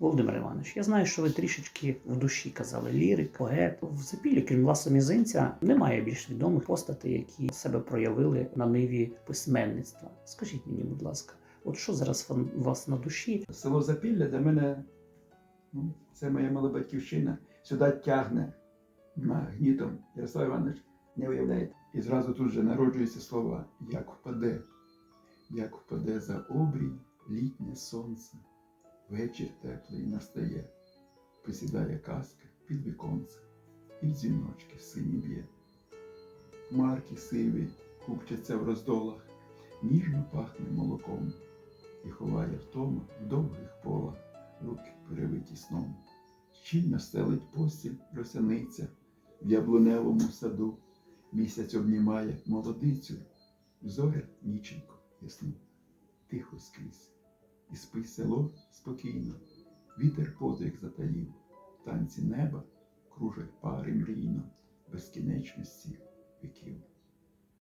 Володимир Іванович, я знаю, що ви трішечки в душі казали лірик, поет. В запіллі, крім Власа Мізинця, немає більш відомих постатей, які себе проявили на ниві письменництва. Скажіть мені, будь ласка, от що зараз у вас на душі? Село Запілля для мене ну, це моя мала батьківщина. Сюди тягне магнітом. Ярослав Іванович не уявляєте. І зразу тут же народжуються слова як впаде, як впаде за обрій літнє сонце, вечір теплий настає, посідає казка під віконце, і в дзвіночки сині б'є. Хмарки сиві купчаться в роздолах, ніжно пахне молоком і ховає втома в довгих полах руки перевиті сном. Щільно стелить постіль росяниця в яблуневому саду. Місяць обнімає молодицю, зоря ніченько ясну, спи село спокійно, вітер подих затаїв, танці неба кружать пари мрійно, безкінечності віків.